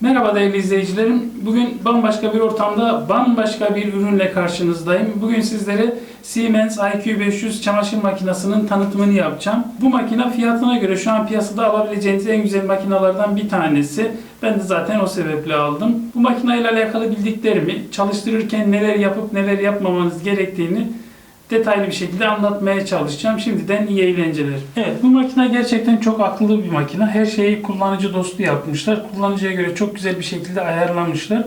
Merhaba değerli izleyicilerim. Bugün bambaşka bir ortamda bambaşka bir ürünle karşınızdayım. Bugün sizlere Siemens IQ500 çamaşır makinesinin tanıtımını yapacağım. Bu makine fiyatına göre şu an piyasada alabileceğiniz en güzel makinalardan bir tanesi. Ben de zaten o sebeple aldım. Bu makineyle alakalı bildiklerimi, çalıştırırken neler yapıp neler yapmamanız gerektiğini detaylı bir şekilde anlatmaya çalışacağım. Şimdiden iyi eğlenceler. Evet bu makine gerçekten çok akıllı bir makine. Her şeyi kullanıcı dostu yapmışlar. Kullanıcıya göre çok güzel bir şekilde ayarlamışlar.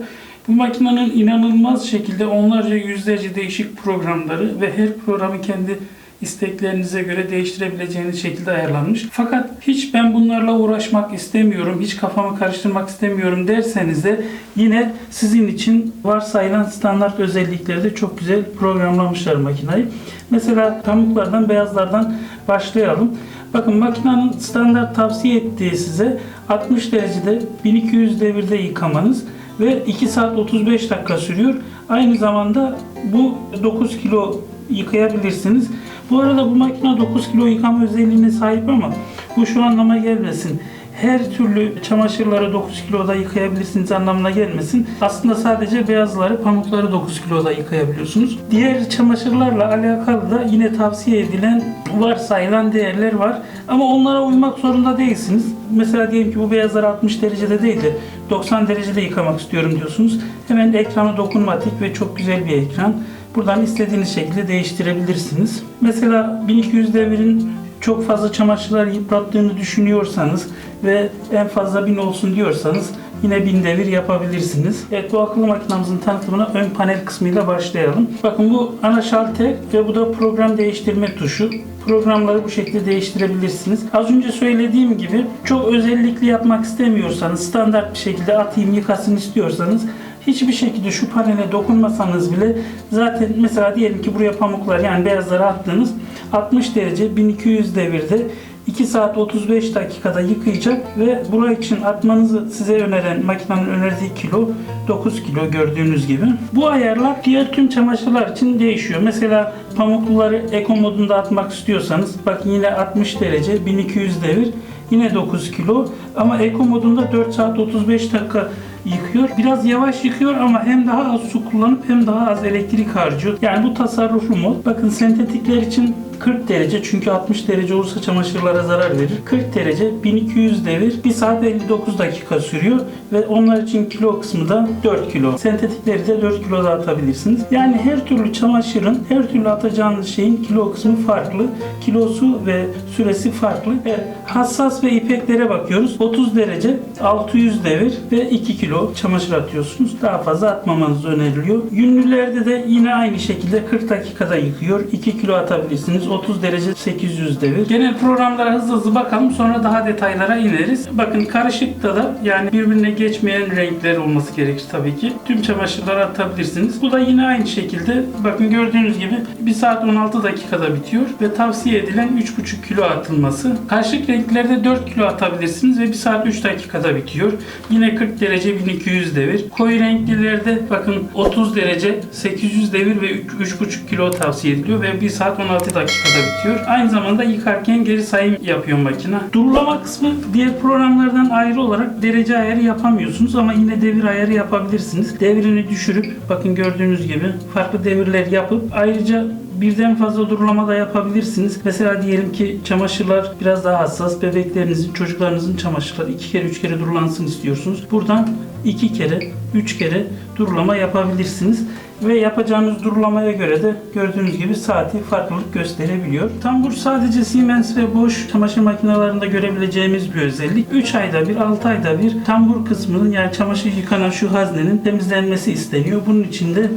Bu makinenin inanılmaz şekilde onlarca yüzlerce değişik programları ve her programı kendi isteklerinize göre değiştirebileceğiniz şekilde ayarlanmış. Fakat hiç ben bunlarla uğraşmak istemiyorum, hiç kafamı karıştırmak istemiyorum derseniz de yine sizin için varsayılan standart özellikleri de çok güzel programlamışlar makinayı. Mesela pamuklardan, beyazlardan başlayalım. Bakın makinenin standart tavsiye ettiği size 60 derecede 1200 devirde yıkamanız ve 2 saat 35 dakika sürüyor. Aynı zamanda bu 9 kilo yıkayabilirsiniz. Bu arada bu makine 9 kilo yıkama özelliğine sahip ama bu şu anlama gelmesin. Her türlü çamaşırları 9 kiloda yıkayabilirsiniz anlamına gelmesin. Aslında sadece beyazları, pamukları 9 kiloda yıkayabiliyorsunuz. Diğer çamaşırlarla alakalı da yine tavsiye edilen varsayılan değerler var. Ama onlara uymak zorunda değilsiniz. Mesela diyelim ki bu beyazları 60 derecede değil de 90 derecede yıkamak istiyorum diyorsunuz. Hemen ekranı dokunmatik ve çok güzel bir ekran. Buradan istediğiniz şekilde değiştirebilirsiniz. Mesela 1200 devirin çok fazla çamaşırlar yıprattığını düşünüyorsanız ve en fazla 1000 olsun diyorsanız yine 1000 devir yapabilirsiniz. Evet bu akıllı makinamızın tanıtımına ön panel kısmıyla başlayalım. Bakın bu ana şalter ve bu da program değiştirme tuşu. Programları bu şekilde değiştirebilirsiniz. Az önce söylediğim gibi çok özellikli yapmak istemiyorsanız standart bir şekilde atayım yıkasın istiyorsanız hiçbir şekilde şu panele dokunmasanız bile zaten mesela diyelim ki buraya pamuklar yani beyazları attınız 60 derece 1200 devirde 2 saat 35 dakikada yıkayacak ve buraya için atmanızı size öneren makinenin önerdiği kilo 9 kilo gördüğünüz gibi. Bu ayarlar diğer tüm çamaşırlar için değişiyor. Mesela pamukluları eko modunda atmak istiyorsanız bakın yine 60 derece 1200 devir yine 9 kilo ama eko modunda 4 saat 35 dakika yıkıyor. Biraz yavaş yıkıyor ama hem daha az su kullanıp hem daha az elektrik harcıyor. Yani bu tasarruflu mod. Bakın sentetikler için 40 derece çünkü 60 derece olursa çamaşırlara zarar verir. 40 derece 1200 devir 1 saat 59 dakika sürüyor ve onlar için kilo kısmı da 4 kilo. Sentetikleri de 4 kilo da atabilirsiniz. Yani her türlü çamaşırın her türlü atacağınız şeyin kilo kısmı farklı. Kilosu ve süresi farklı. Evet, hassas ve ipeklere bakıyoruz. 30 derece 600 devir ve 2 kilo çamaşır atıyorsunuz. Daha fazla atmamanız öneriliyor. Yünlülerde de yine aynı şekilde 40 dakikada yıkıyor. 2 kilo atabilirsiniz. 30 derece 800 devir. Genel programlara hızlı hızlı bakalım sonra daha detaylara ineriz. Bakın karışıkta da yani birbirine geçmeyen renkler olması gerekir tabii ki. Tüm çamaşırları atabilirsiniz. Bu da yine aynı şekilde bakın gördüğünüz gibi 1 saat 16 dakikada bitiyor ve tavsiye edilen 3,5 kilo atılması. Karışık renklerde 4 kilo atabilirsiniz ve 1 saat 3 dakikada bitiyor. Yine 40 derece 1200 devir. Koyu renklilerde bakın 30 derece 800 devir ve 3,5 kilo tavsiye ediliyor ve 1 saat 16 dakikada bitiyor. Aynı zamanda yıkarken geri sayım yapıyor makine. Durulama kısmı diğer programlardan ayrı olarak derece ayarı yapamıyorsunuz ama yine devir ayarı yapabilirsiniz. Devrini düşürüp bakın gördüğünüz gibi farklı devirler yapıp ayrıca birden fazla durulama da yapabilirsiniz. Mesela diyelim ki çamaşırlar biraz daha hassas. Bebeklerinizin, çocuklarınızın çamaşırları iki kere, üç kere durulansın istiyorsunuz. Buradan iki kere, üç kere durulama yapabilirsiniz. Ve yapacağınız durulamaya göre de gördüğünüz gibi saati farklılık gösterebiliyor. Tambur sadece Siemens ve Bosch çamaşır makinelerinde görebileceğimiz bir özellik. 3 ayda bir, 6 ayda bir tambur kısmının yani çamaşır yıkanan şu haznenin temizlenmesi isteniyor. Bunun için de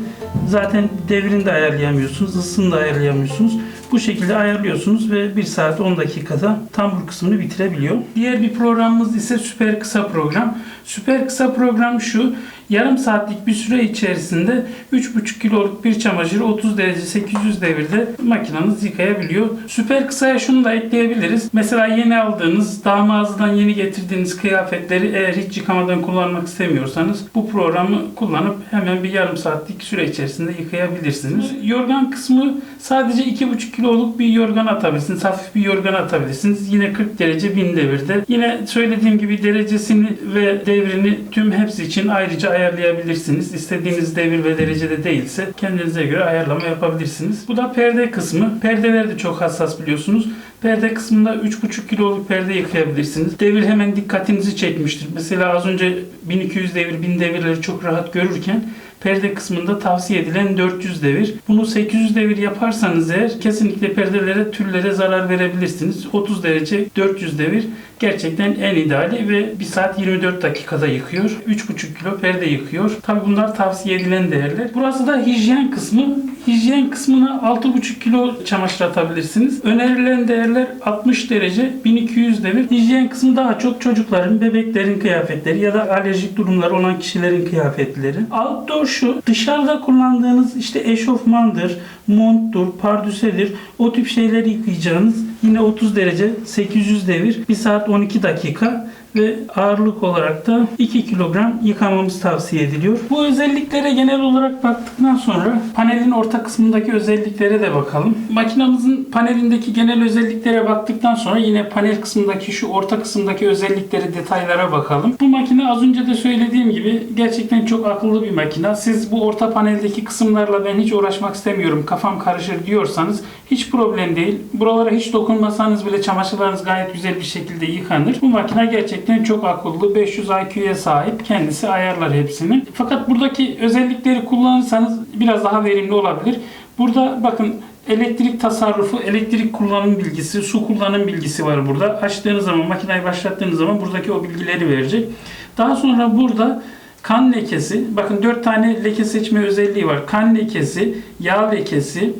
zaten devrini de ayarlayamıyorsunuz, ısısını da ayarlayamıyorsunuz. Bu şekilde ayarlıyorsunuz ve 1 saat 10 dakikada tambur kısmını bitirebiliyor. Diğer bir programımız ise süper kısa program. Süper kısa program şu. Yarım saatlik bir süre içerisinde 3,5 kiloluk bir çamaşırı 30 derece 800 devirde makineniz yıkayabiliyor. Süper kısaya şunu da ekleyebiliriz. Mesela yeni aldığınız, daha mağazadan yeni getirdiğiniz kıyafetleri eğer hiç yıkamadan kullanmak istemiyorsanız bu programı kullanıp hemen bir yarım saatlik süre içerisinde yıkayabilirsiniz. Yorgan kısmı sadece 2,5 kilo kiloluk bir yorgan atabilirsiniz. Hafif bir yorgan atabilirsiniz. Yine 40 derece 1000 devirde. Yine söylediğim gibi derecesini ve devrini tüm hepsi için ayrıca ayarlayabilirsiniz. İstediğiniz devir ve derecede değilse kendinize göre ayarlama yapabilirsiniz. Bu da perde kısmı. Perdeler de çok hassas biliyorsunuz. Perde kısmında 3,5 kiloluk perde yıkayabilirsiniz. Devir hemen dikkatinizi çekmiştir. Mesela az önce 1200 devir, 1000 devirleri çok rahat görürken perde kısmında tavsiye edilen 400 devir. Bunu 800 devir yaparsanız eğer kesinlikle perdelere, tüllere zarar verebilirsiniz. 30 derece 400 devir gerçekten en ideali ve 1 saat 24 dakikada yıkıyor. 3,5 kilo perde yıkıyor. Tabi bunlar tavsiye edilen değerler. Burası da hijyen kısmı. Hijyen kısmına 6,5 kilo çamaşır atabilirsiniz. Önerilen değerler 60 derece 1200 devir. Hijyen kısmı daha çok çocukların, bebeklerin kıyafetleri ya da alerjik durumlar olan kişilerin kıyafetleri. Outdoor şu dışarıda kullandığınız işte eşofmandır, monttur, pardüsedir o tip şeyleri yıkayacağınız yine 30 derece 800 devir 1 saat 12 dakika ve ağırlık olarak da 2 kilogram yıkamamız tavsiye ediliyor. Bu özelliklere genel olarak baktıktan sonra panelin orta kısmındaki özelliklere de bakalım. Makinamızın panelindeki genel özelliklere baktıktan sonra yine panel kısmındaki şu orta kısımdaki özellikleri detaylara bakalım. Bu makine az önce de söylediğim gibi gerçekten çok akıllı bir makine. Siz bu orta paneldeki kısımlarla ben hiç uğraşmak istemiyorum kafam karışır diyorsanız hiç problem değil. Buralara hiç dokunmasanız bile çamaşırlarınız gayet güzel bir şekilde yıkanır. Bu makine gerçekten çok akıllı. 500 IQ'ya sahip. Kendisi ayarlar hepsini. Fakat buradaki özellikleri kullanırsanız biraz daha verimli olabilir. Burada bakın elektrik tasarrufu, elektrik kullanım bilgisi, su kullanım bilgisi var burada. Açtığınız zaman, makineyi başlattığınız zaman buradaki o bilgileri verecek. Daha sonra burada kan lekesi, bakın 4 tane leke seçme özelliği var. Kan lekesi, yağ lekesi,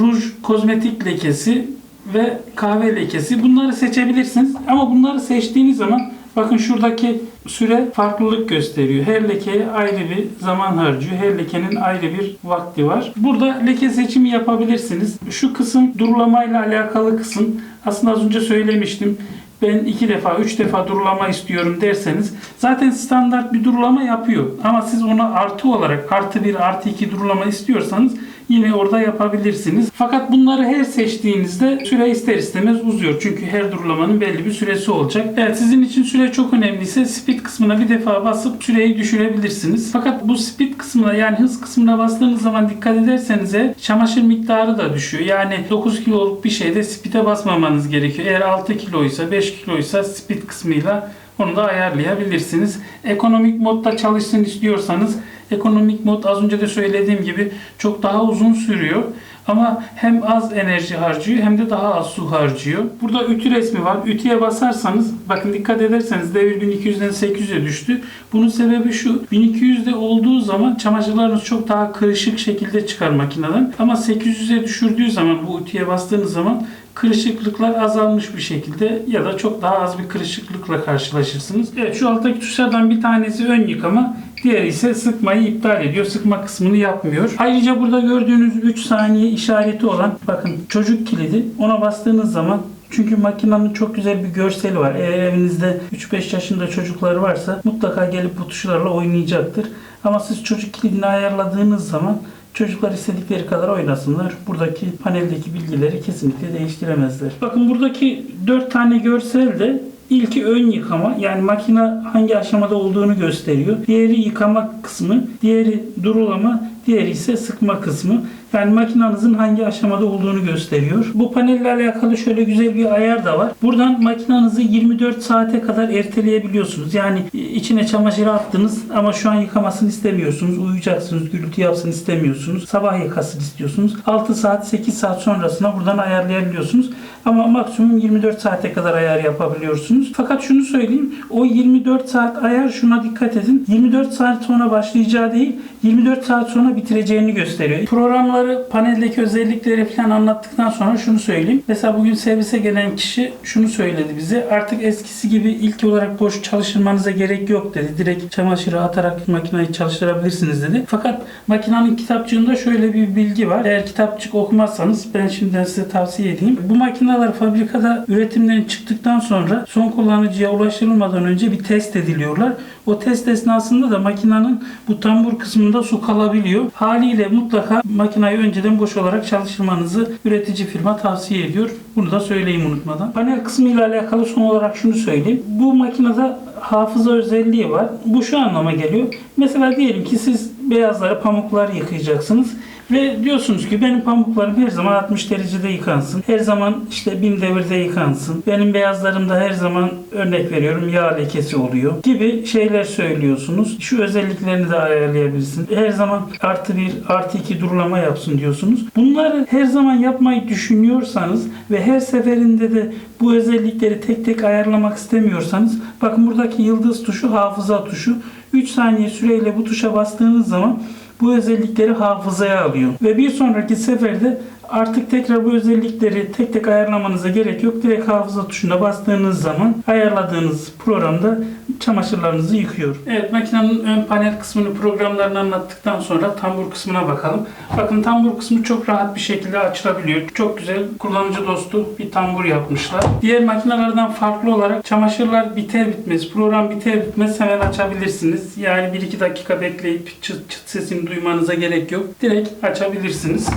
ruj kozmetik lekesi ve kahve lekesi. Bunları seçebilirsiniz. Ama bunları seçtiğiniz zaman bakın şuradaki süre farklılık gösteriyor. Her lekeye ayrı bir zaman harcıyor. Her lekenin ayrı bir vakti var. Burada leke seçimi yapabilirsiniz. Şu kısım durulamayla alakalı kısım. Aslında az önce söylemiştim ben iki defa, üç defa durulama istiyorum derseniz zaten standart bir durulama yapıyor. Ama siz ona artı olarak artı bir, artı iki durulama istiyorsanız yine orada yapabilirsiniz. Fakat bunları her seçtiğinizde süre ister istemez uzuyor. Çünkü her durulamanın belli bir süresi olacak. Evet sizin için süre çok önemliyse speed kısmına bir defa basıp süreyi düşürebilirsiniz. Fakat bu speed kısmına yani hız kısmına bastığınız zaman dikkat ederseniz eğer çamaşır miktarı da düşüyor. Yani 9 kiloluk bir şeyde speed'e basmamanız gerekiyor. Eğer 6 kiloysa 5 kiloysa speed kısmıyla onu da ayarlayabilirsiniz. Ekonomik modda çalışsın istiyorsanız ekonomik mod az önce de söylediğim gibi çok daha uzun sürüyor. Ama hem az enerji harcıyor hem de daha az su harcıyor. Burada ütü resmi var. Ütüye basarsanız bakın dikkat ederseniz devir 1200'den 800'e düştü. Bunun sebebi şu. 1200'de olduğu zaman çamaşırlarınız çok daha kırışık şekilde çıkar makineden. Ama 800'e düşürdüğü zaman bu ütüye bastığınız zaman kırışıklıklar azalmış bir şekilde ya da çok daha az bir kırışıklıkla karşılaşırsınız. Evet şu alttaki tuşlardan bir tanesi ön yıkama, diğeri ise sıkmayı iptal ediyor. Sıkma kısmını yapmıyor. Ayrıca burada gördüğünüz 3 saniye işareti olan bakın çocuk kilidi ona bastığınız zaman çünkü makinenin çok güzel bir görseli var. Eğer evinizde 3-5 yaşında çocuklar varsa mutlaka gelip bu tuşlarla oynayacaktır. Ama siz çocuk kilidini ayarladığınız zaman Çocuklar istedikleri kadar oynasınlar. Buradaki paneldeki bilgileri kesinlikle değiştiremezler. Bakın buradaki 4 tane görsel de İlki ön yıkama yani makine hangi aşamada olduğunu gösteriyor. Diğeri yıkama kısmı, diğeri durulama, diğeri ise sıkma kısmı. Yani makinenizin hangi aşamada olduğunu gösteriyor. Bu panelle alakalı şöyle güzel bir ayar da var. Buradan makinenizi 24 saate kadar erteleyebiliyorsunuz. Yani içine çamaşır attınız ama şu an yıkamasını istemiyorsunuz. Uyuyacaksınız, gürültü yapsın istemiyorsunuz. Sabah yıkasın istiyorsunuz. 6 saat, 8 saat sonrasına buradan ayarlayabiliyorsunuz. Ama maksimum 24 saate kadar ayar yapabiliyorsunuz. Fakat şunu söyleyeyim. O 24 saat ayar şuna dikkat edin. 24 saat sonra başlayacağı değil, 24 saat sonra bitireceğini gösteriyor. Programları, paneldeki özellikleri falan anlattıktan sonra şunu söyleyeyim. Mesela bugün servise gelen kişi şunu söyledi bize. Artık eskisi gibi ilk olarak boş çalıştırmanıza gerek yok dedi. Direkt çamaşırı atarak makineyi çalıştırabilirsiniz dedi. Fakat makinenin kitapçığında şöyle bir bilgi var. Eğer kitapçık okumazsanız ben şimdiden size tavsiye edeyim. Bu makine makineler fabrikada üretimden çıktıktan sonra son kullanıcıya ulaştırılmadan önce bir test ediliyorlar. O test esnasında da makinenin bu tambur kısmında su kalabiliyor. Haliyle mutlaka makinayı önceden boş olarak çalıştırmanızı üretici firma tavsiye ediyor. Bunu da söyleyeyim unutmadan. Panel kısmı ile alakalı son olarak şunu söyleyeyim. Bu makinede hafıza özelliği var. Bu şu anlama geliyor. Mesela diyelim ki siz beyazları pamuklar yıkayacaksınız. Ve diyorsunuz ki benim pamuklarım her zaman 60 derecede yıkansın. Her zaman işte 1000 devirde yıkansın. Benim beyazlarımda her zaman örnek veriyorum yağ lekesi oluyor gibi şeyler söylüyorsunuz. Şu özelliklerini de ayarlayabilirsin. Her zaman artı 1 artı 2 durulama yapsın diyorsunuz. Bunları her zaman yapmayı düşünüyorsanız ve her seferinde de bu özellikleri tek tek ayarlamak istemiyorsanız bakın buradaki yıldız tuşu hafıza tuşu. 3 saniye süreyle bu tuşa bastığınız zaman bu özellikleri hafızaya alıyor. Ve bir sonraki seferde artık tekrar bu özellikleri tek tek ayarlamanıza gerek yok. Direkt hafıza tuşuna bastığınız zaman ayarladığınız programda çamaşırlarınızı yıkıyor. Evet makinenin ön panel kısmını programlarını anlattıktan sonra tambur kısmına bakalım. Bakın tambur kısmı çok rahat bir şekilde açılabiliyor. Çok güzel kullanıcı dostu bir tambur yapmışlar. Diğer makinelerden farklı olarak çamaşırlar biter bitmez, program biter bitmez hemen açabilirsiniz. Yani 1-2 dakika bekleyip çıt çıt sesini duymanıza gerek yok. Direkt açabilirsiniz.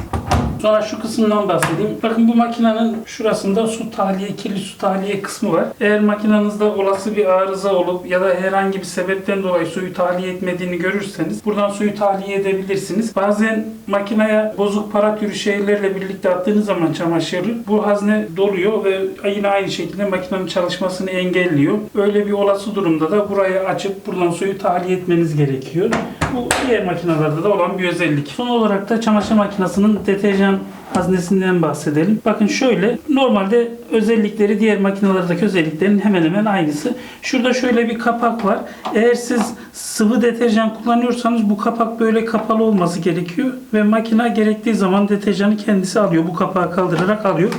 Sonra şu kısımdan bahsedeyim. Bakın bu makinenin şurasında su tahliye, kirli su tahliye kısmı var. Eğer makinenizde olası bir arıza olup ya da herhangi bir sebepten dolayı suyu tahliye etmediğini görürseniz buradan suyu tahliye edebilirsiniz. Bazen makineye bozuk para türü şeylerle birlikte attığınız zaman çamaşırı bu hazne doluyor ve yine aynı şekilde makinenin çalışmasını engelliyor. Öyle bir olası durumda da burayı açıp buradan suyu tahliye etmeniz gerekiyor. Bu diğer makinelerde de olan bir özellik. Son olarak da çamaşır makinesinin deterjan haznesinden bahsedelim. Bakın şöyle normalde özellikleri diğer makinelerdeki özelliklerin hemen hemen aynısı. Şurada şöyle bir kapak var. Eğer siz sıvı deterjan kullanıyorsanız bu kapak böyle kapalı olması gerekiyor ve makine gerektiği zaman deterjanı kendisi alıyor. Bu kapağı kaldırarak alıyor.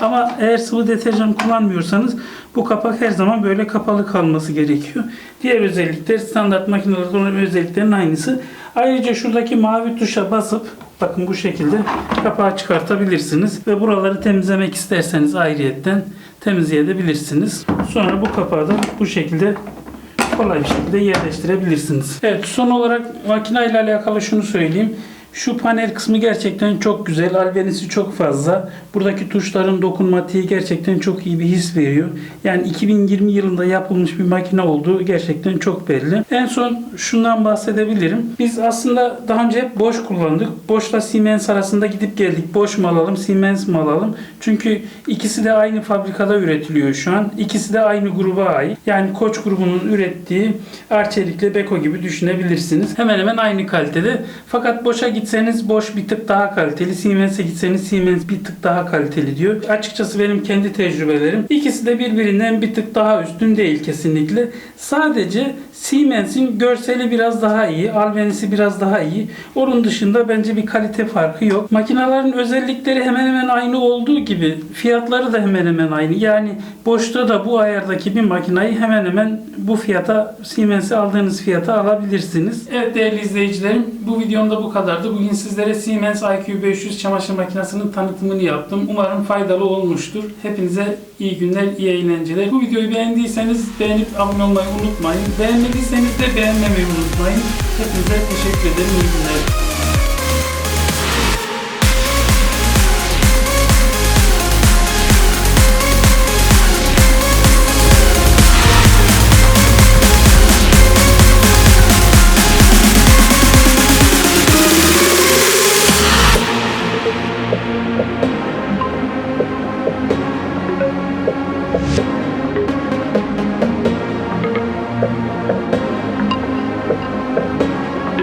Ama eğer sıvı deterjan kullanmıyorsanız bu kapak her zaman böyle kapalı kalması gerekiyor. Diğer özellikler standart makinelerde olan özelliklerin aynısı. Ayrıca şuradaki mavi tuşa basıp bakın bu şekilde kapağı çıkartabilirsiniz ve buraları temizlemek isterseniz ayrıyetten temizleyebilirsiniz. Sonra bu kapağı da bu şekilde kolay bir şekilde yerleştirebilirsiniz. Evet son olarak makine ile alakalı şunu söyleyeyim. Şu panel kısmı gerçekten çok güzel. Albenisi çok fazla. Buradaki tuşların dokunmatiği gerçekten çok iyi bir his veriyor. Yani 2020 yılında yapılmış bir makine olduğu gerçekten çok belli. En son şundan bahsedebilirim. Biz aslında daha önce hep boş kullandık. Boşla Siemens arasında gidip geldik. Boş mu alalım, Siemens mi alalım? Çünkü ikisi de aynı fabrikada üretiliyor şu an. İkisi de aynı gruba ait. Yani Koç grubunun ürettiği Arçelik ile Beko gibi düşünebilirsiniz. Hemen hemen aynı kalitede. Fakat boşa gitseniz boş bir tık daha kaliteli. Siemens'e gitseniz Siemens bir tık daha kaliteli diyor. Açıkçası benim kendi tecrübelerim. İkisi de birbirinden bir tık daha üstün değil kesinlikle. Sadece Siemens'in görseli biraz daha iyi. Albenisi biraz daha iyi. Onun dışında bence bir kalite farkı yok. Makinelerin özellikleri hemen hemen aynı olduğu gibi fiyatları da hemen hemen aynı. Yani boşta da bu ayardaki bir makinayı hemen hemen bu fiyata Siemens'e aldığınız fiyata alabilirsiniz. Evet değerli izleyicilerim bu videomda bu kadardı. Bugün sizlere Siemens IQ500 çamaşır makinesinin tanıtımını yaptım. Umarım faydalı olmuştur. Hepinize iyi günler, iyi eğlenceler. Bu videoyu beğendiyseniz beğenip abone olmayı unutmayın. Beğenmediyseniz de beğenmemeyi unutmayın. Hepinize teşekkür ederim. İyi günler.